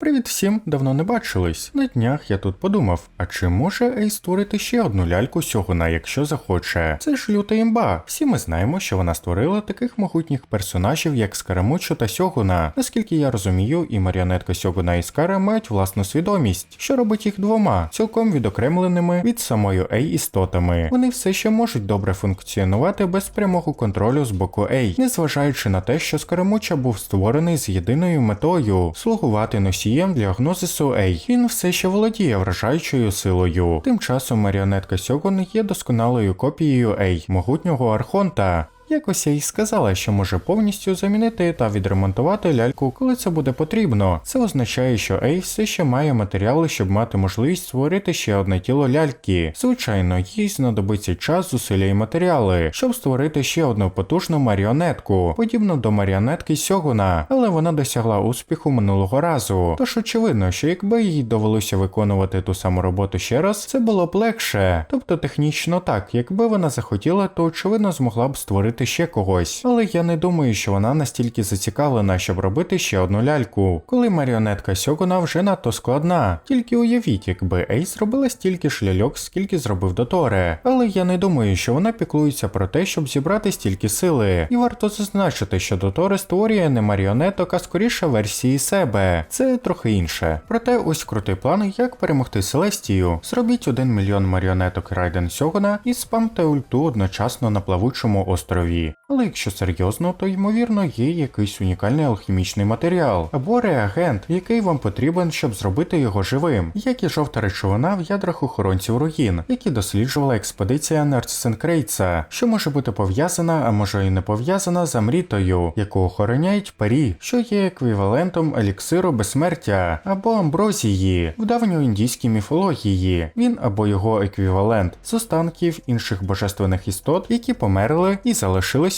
Привіт всім, давно не бачились. На днях я тут подумав, а чи може Ей створити ще одну ляльку Сьогуна, якщо захоче? Це ж люта імба. Всі ми знаємо, що вона створила таких могутніх персонажів, як Скарамучо та Сьогуна. Наскільки я розумію, і маріонетка Сьогуна і Скара мають власну свідомість, що робить їх двома, цілком відокремленими від самої Ей істотами. Вони все ще можуть добре функціонувати без прямого контролю з боку Ей, незважаючи на те, що Скарамуча був створений з єдиною метою слугувати носієм для гнозису Ей. Він все ще володіє вражаючою силою. Тим часом маріонетка Сьогун є досконалою копією Ей, могутнього архонта. Якось я й сказала, що може повністю замінити та відремонтувати ляльку, коли це буде потрібно. Це означає, що Ей все ще має матеріали, щоб мати можливість створити ще одне тіло ляльки. Звичайно, їй знадобиться час, зусилля і матеріали, щоб створити ще одну потужну маріонетку, подібну до маріонетки Сьогуна, але вона досягла успіху минулого разу. Тож очевидно, що якби їй довелося виконувати ту саму роботу ще раз, це було б легше. Тобто технічно так, якби вона захотіла, то очевидно змогла б створити ще когось. Але я не думаю, що вона настільки зацікавлена, щоб робити ще одну ляльку, коли маріонетка Сьогуна вже надто складна. Тільки уявіть, якби Ей зробила стільки ж ляльок, скільки зробив Доторе. Але я не думаю, що вона піклується про те, щоб зібрати стільки сили. І варто зазначити, що Доторе створює не маріонеток, а скоріше версії себе. Це трохи інше. Проте ось крутий план, як перемогти Селестію. Зробіть один мільйон маріонеток Райден Сьогуна і спамте ульту одночасно на плавучому острові. 交易 Але якщо серйозно, то ймовірно є якийсь унікальний алхімічний матеріал або реагент, який вам потрібен, щоб зробити його живим, як і жовта речовина в ядрах охоронців руїн, які досліджувала експедиція Нерцсенкрейца, що може бути пов'язана, а може і не пов'язана з Амрітою, яку охороняють парі, що є еквівалентом еліксиру безсмертя або амброзії в давньоіндійській міфології. Він або його еквівалент з останків інших божественних істот, які померли і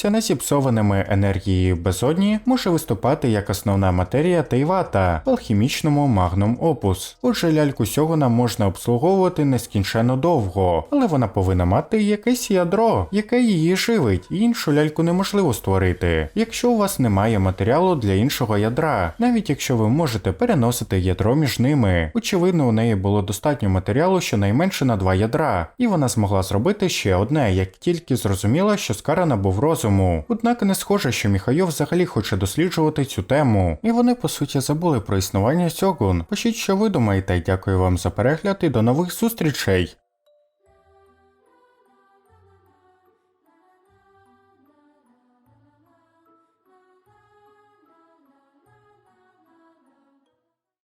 залишилися незіпсованими енергією безодні, може виступати як основна матерія Тейвата в алхімічному магнум опус. Отже, ляльку Сьогуна можна обслуговувати нескінченно довго, але вона повинна мати якесь ядро, яке її живить, і іншу ляльку неможливо створити, якщо у вас немає матеріалу для іншого ядра, навіть якщо ви можете переносити ядро між ними. Очевидно, у неї було достатньо матеріалу щонайменше на два ядра, і вона змогла зробити ще одне, як тільки зрозуміла, що Скара набув розуму. Однак не схоже, що Міхайо взагалі хоче досліджувати цю тему, і вони по суті забули про існування Сьогун. Пишіть, що ви думаєте, дякую вам за перегляд і до нових зустрічей.